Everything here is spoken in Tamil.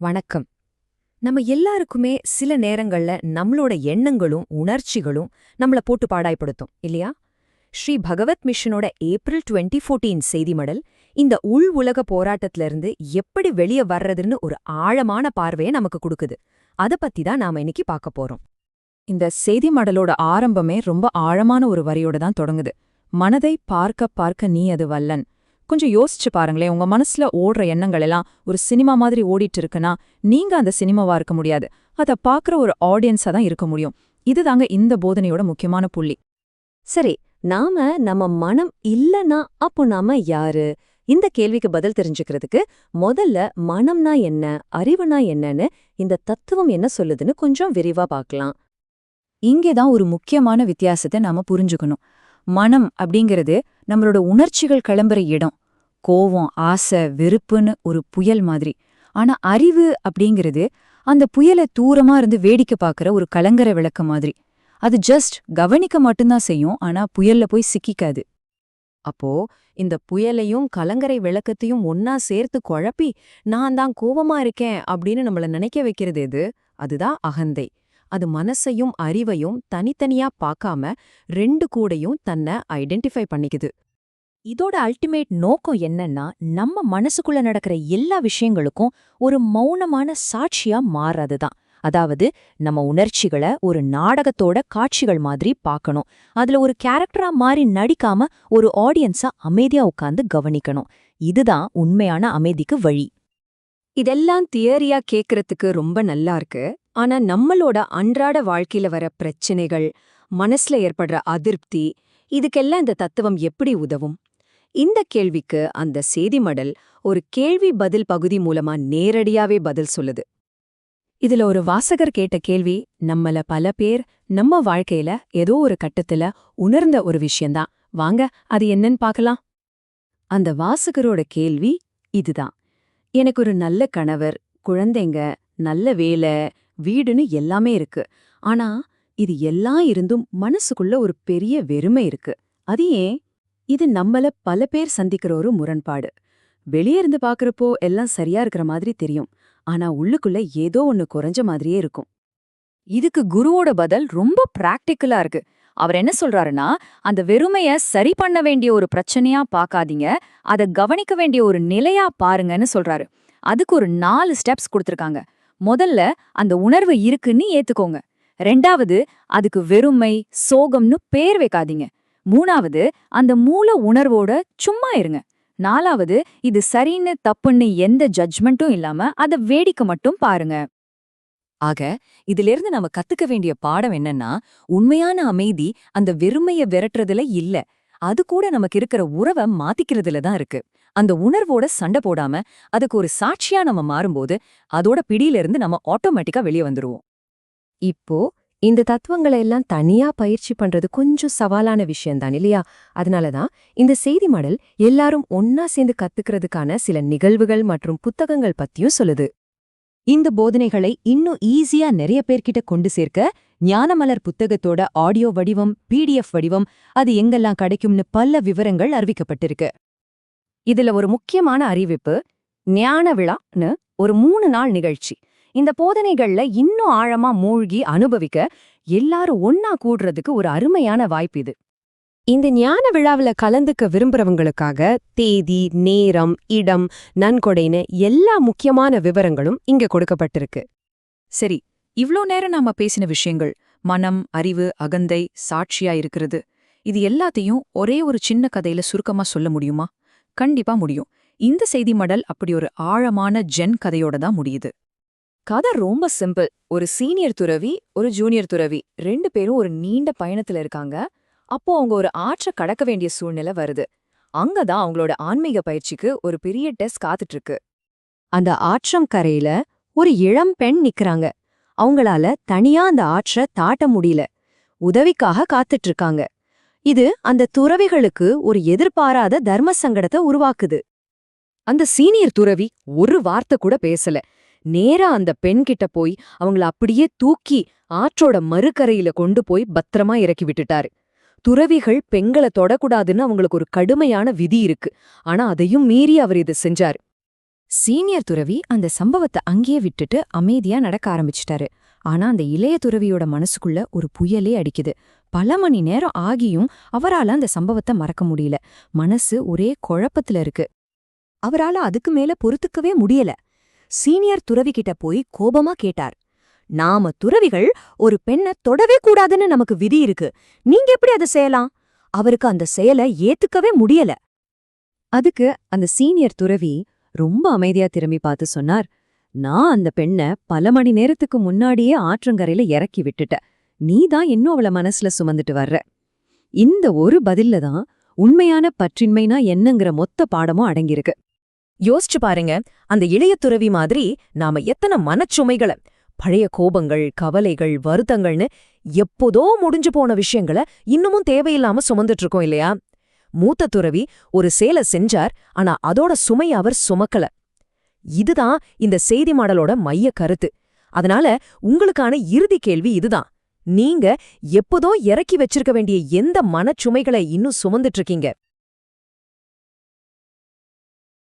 வணக்கம். நம்ம எல்லாருக்குமே சில நேரங்கள்ல நம்மளோட எண்ணங்களும் உணர்ச்சிகளும் நம்மள போட்டு பாடாய்ப்படுத்தும் இல்லையா? ஸ்ரீ பகவத் மிஷனோட ஏப்ரல் 2014 ஃபோர்டீன் செய்திமடல் இந்த உள் உலக போராட்டத்துல இருந்து எப்படி வெளிய வர்றதுன்னு ஒரு ஆழமான பார்வையை நமக்கு கொடுக்குது. அத பத்தி தான் நாம இன்னைக்கு பார்க்க போறோம். இந்த செய்தி மடலோட ஆரம்பமே ரொம்ப ஆழமான ஒரு வரியோட தான் தொடங்குது. மனதை பார்க்க பார்க்க நீ அது வல்லன். கொஞ்சம் யோசிச்சு பாருங்களேன். உங்க மனசுல ஓடுற எண்ணங்கள் எல்லாம் ஒரு சினிமா மாதிரி ஓடிட்டு இருக்குன்னா நீங்க அந்த சினிமாவா இருக்க முடியாது. அத பாக்குற ஒரு ஆடியன்ஸா தான் இருக்க முடியும். இதுதாங்க இந்த போதனையோட முக்கியமான புள்ளி. சரி நாம நம்ம மனம் இல்லனா அப்போ நாம யாரு? இந்த கேள்விக்கு பதில் தெரிஞ்சுக்கிறதுக்கு முதல்ல மனம்னா என்ன அறிவுனா என்னன்னு இந்த தத்துவம் என்ன சொல்லுதுன்னு கொஞ்சம் விரிவா பார்க்கலாம் இங்கேதான் ஒரு முக்கியமான வித்தியாசத்தை நாம புரிஞ்சுக்கணும். மனம் அப்படிங்கிறது நம்மளோட உணர்ச்சிகள் கிளம்புற இடம். கோவம் ஆசை வெறுப்புன்னு ஒரு புயல் மாதிரி. ஆனா அறிவு அப்படிங்கிறது அந்த புயலை தூரமா இருந்து வேடிக்கை பார்க்குற ஒரு கலங்கர விளக்க மாதிரி. அது ஜஸ்ட் கவனிக்க மட்டும்தான் செய்யும் ஆனா புயல்ல போய் சிக்கிக்காது. அப்போ இந்த புயலையும் கலங்கரை விளக்கத்தையும் ஒன்னா சேர்த்து குழப்பி நான் தான் கோவமா இருக்கேன் அப்படின்னு நம்மள நினைக்க வைக்கிறது எது? அதுதான் அகந்தை. அது மனசையும் அறிவையும் தனித்தனியா பார்க்காம ரெண்டு கூடையும் தன்னை ஐடென்டிஃபை பண்ணிக்குது. இதோட அல்டிமேட் நோக்கம் என்னன்னா நம்ம மனசுக்குள்ள நடக்கிற எல்லா விஷயங்களுக்கும் ஒரு மௌனமான சாட்சியா மாறதுதான் அதாவது நம்ம உணர்ச்சிகளை ஒரு நாடகத்தோட காட்சிகள் மாதிரி பார்க்கணும். அதுல ஒரு கேரக்டரா மாறி நடிக்காம ஒரு ஆடியன்ஸா அமைதியா உட்கார்ந்து கவனிக்கணும். இதுதான் உண்மையான அமைதிக்கு வழி. இதெல்லாம் தியரியா கேக்குறதுக்கு ரொம்ப நல்லா இருக்கு. ஆனா நம்மளோட அன்றாட வாழ்க்கையில வர பிரச்சனைகள் மனசுல ஏற்படுற அதிருப்தி இதுக்கெல்லாம் இந்த தத்துவம் எப்படி உதவும்? இந்த கேள்விக்கு அந்த செய்திமடல் ஒரு கேள்வி பதில் பகுதி மூலமா நேரடியாவே பதில் சொல்லுது. இதுல ஒரு வாசகர் கேட்ட கேள்வி நம்மள பல பேர் நம்ம வாழ்க்கையில ஏதோ ஒரு கட்டத்துல உணர்ந்த ஒரு விஷயம்தான். வாங்க அது என்னன்னு பார்க்கலாம். அந்த வாசகரோட கேள்வி இதுதான். எனக்கு ஒரு நல்ல கணவர் குழந்தைங்க நல்ல வேலை வீடுன்னு எல்லாமே இருக்கு. ஆனா இது எல்லாம் இருந்தும் மனசுக்குள்ள ஒரு பெரிய வெறுமை இருக்கு. அது ஏன்? இது நம்மள பல பேர் சந்திக்கிற ஒரு முரண்பாடு. வெளியே இருந்து பாக்குறப்போ எல்லாம் சரியா இருக்கிற மாதிரி தெரியும். ஆனா உள்ளுக்குள்ள ஏதோ ஒன்னு குறைஞ்ச மாதிரியே இருக்கும். இதுக்கு குருவோட பதில் ரொம்ப பிராக்டிக்கலா இருக்கு. அவர் என்ன சொல்றாருன்னா அந்த வெறுமைய சரி பண்ண வேண்டிய ஒரு பிரச்சனையா பார்க்காதீங்க அத கவனிக்க வேண்டிய ஒரு நிலையா பாருங்கன்னு சொல்றாரு. அதுக்கு ஒரு நாலு ஸ்டெப்ஸ் கொடுத்துருக்காங்க. முதல்ல அந்த உணர்வு இருக்குன்னு ஏத்துக்கோங்க. ரெண்டாவது அதுக்கு வெறுமை சோகம்னு பேர் வைக்காதீங்க. மூணாவது அந்த மூல உணர்வோட சும்மா இருங்க. நாலாவது இது சரின்னு தப்புன்னு எந்த ஜட்ஜ்மெண்ட்டும் இல்லாம அத வேடிக்கை மட்டும் பாருங்க. ஆக இதிலிருந்து நம்ம கத்துக்க வேண்டிய பாடம் என்னன்னா உண்மையான அமைதி அந்த வெறுமைய விரட்டுறதுல இல்ல. அது கூட நமக்கு இருக்கிற உறவை மாத்திக்கிறதுல தான் இருக்கு. அந்த உணர்வோட சண்டை போடாம அதுக்கு ஒரு சாட்சியா நம்ம மாறும்போது அதோட பிடியிலிருந்து நம்ம ஆட்டோமேட்டிக்கா வெளியே வந்துருவோம். இப்போ இந்த தத்துவங்களை எல்லாம் தனியா பயிற்சி பண்றது கொஞ்சம் சவாலான விஷயம்தான் இல்லையா? அதனாலதான் இந்த செய்தி மடல் எல்லாரும் ஒன்னா சேர்ந்து கத்துக்கிறதுக்கான சில நிகழ்வுகள் மற்றும் புத்தகங்கள் பத்தியும் சொல்லுது. இந்த போதனைகளை இன்னும் ஈஸியா நிறைய பேர்கிட்ட கொண்டு சேர்க்க ஞானமலர் புத்தகத்தோட ஆடியோ வடிவம் பிடிஎஃப் வடிவம் அது எங்கெல்லாம் கிடைக்கும்னு பல விவரங்கள் அறிவிக்கப்பட்டிருக்கு. இதுல ஒரு முக்கியமான அறிவிப்பு ஞான விழான்னு ஒரு மூணு நாள் நிகழ்ச்சி. இந்த போதனைகள்ல இன்னும் ஆழமா மூழ்கி அனுபவிக்க எல்லாரும் ஒன்னா கூடுறதுக்கு ஒரு அருமையான வாய்ப்பு இது. இந்த ஞான விழாவுல கலந்துக்க விரும்புறவங்களுக்காக தேதி நேரம் இடம் நன்கொடைன்னு எல்லா முக்கியமான விவரங்களும் இங்க கொடுக்கப்பட்டிருக்கு. சரி இவ்ளோ நேரம் நாம பேசின விஷயங்கள் மனம் அறிவு அகந்தை சாட்சியா இருக்கிறது. இது எல்லாத்தையும் ஒரே ஒரு சின்ன கதையில சுருக்கமா சொல்ல முடியுமா? கண்டிப்பா முடியும். இந்த செய்தி மடல் அப்படி ஒரு ஆழமான ஜென் கதையோட தான் முடியுது. கதை ரொம்ப சிம்பிள் ஒரு சீனியர் துறவி ஒரு ஜூனியர் துறவி ரெண்டு பேரும் ஒரு நீண்ட பயணத்துல இருக்காங்க. அப்போ அவங்க ஒரு ஆற்ற கடக்க வேண்டிய சூழ்நிலை வருது. அங்கதான் அவங்களோட ஆன்மீக பயிற்சிக்கு ஒரு பெரிய டெஸ்ட் காத்துட்டு இருக்கு அந்த ஆற்றம் கரையில ஒரு இளம் பெண் நிக்கறாங்க. அவங்களால தனியா அந்த ஆற்ற தாட்ட முடியல. உதவிக்காக காத்துட்டு இருக்காங்க இது அந்த துறவிகளுக்கு ஒரு எதிர்பாராத தர்ம சங்கடத்தை உருவாக்குது. அந்த சீனியர் துறவி ஒரு வார்த்தை கூட பேசல. நேரா அந்த பெண் கிட்ட போய் அவங்கள அப்படியே தூக்கி ஆற்றோட மறுகரையில கொண்டு போய் பத்திரமா இறக்கி விட்டுட்டாரு. துறவிகள் பெண்களை தொடக்கூடாதுன்னு அவங்களுக்கு ஒரு கடுமையான விதி இருக்கு. ஆனா அதையும் மீறி அவர் இதை செஞ்சாரு. சீனியர் துறவி அந்த சம்பவத்தை அங்கேயே விட்டுட்டு அமைதியா நடக்க ஆரம்பிச்சிட்டாரு. ஆனா அந்த இளைய துறவியோட மனசுக்குள்ள ஒரு புயலே அடிக்குது. பல மணி நேரம் ஆகியும் அவரால அந்த சம்பவத்தை மறக்க முடியல. மனசு ஒரே குழப்பத்துல இருக்கு. அவரால அதுக்கு மேல பொறுத்துக்கவே முடியல. சீனியர் துறவி கிட்ட போய் கோபமா கேட்டார். நாம துறவிகள் ஒரு பெண்ண தொடவே கூடாதுன்னு நமக்கு விதி இருக்கு. நீங்க எப்படி அதை செய்யலாம்? அவருக்கு அந்த செயலை ஏத்துக்கவே முடியல. அதுக்கு அந்த சீனியர் துறவி ரொம்ப அமைதியா திரும்பி பார்த்து சொன்னார். நான் அந்த பெண்ண பல மணி நேரத்துக்கு முன்னாடியே ஆற்றங்கரையில இறக்கி விட்டுட்ட. நீ தான் இன்னும் அவள மனசுல சுமந்துட்டு வர்ற. இந்த ஒரு பதில்ல தான் உண்மையான பற்றின்மைனா என்னங்கிற மொத்த பாடமும் அடங்கியிருக்கு. யோசிச்சு பாருங்க அந்த இளைய துறவி மாதிரி நாம எத்தனை மனச்சுமைகளை பழைய கோபங்கள் கவலைகள் வருத்தங்கள்னு எப்போதோ முடிஞ்சு போன விஷயங்களை இன்னமும் தேவையில்லாம சுமந்துட்டு இருக்கோம் இல்லையா? மூத்த துறவி ஒரு சேலை செஞ்சார் ஆனா அதோட சுமை அவர் சுமக்கல. இதுதான் இந்த செய்தி மாடலோட மைய கருத்து. அதனால உங்களுக்கான இறுதி கேள்வி இதுதான். நீங்க எப்போதோ இறக்கி வச்சிருக்க வேண்டிய எந்த மனச்சுமைகளை இன்னும் சுமந்துட்டு இருக்கீங்க?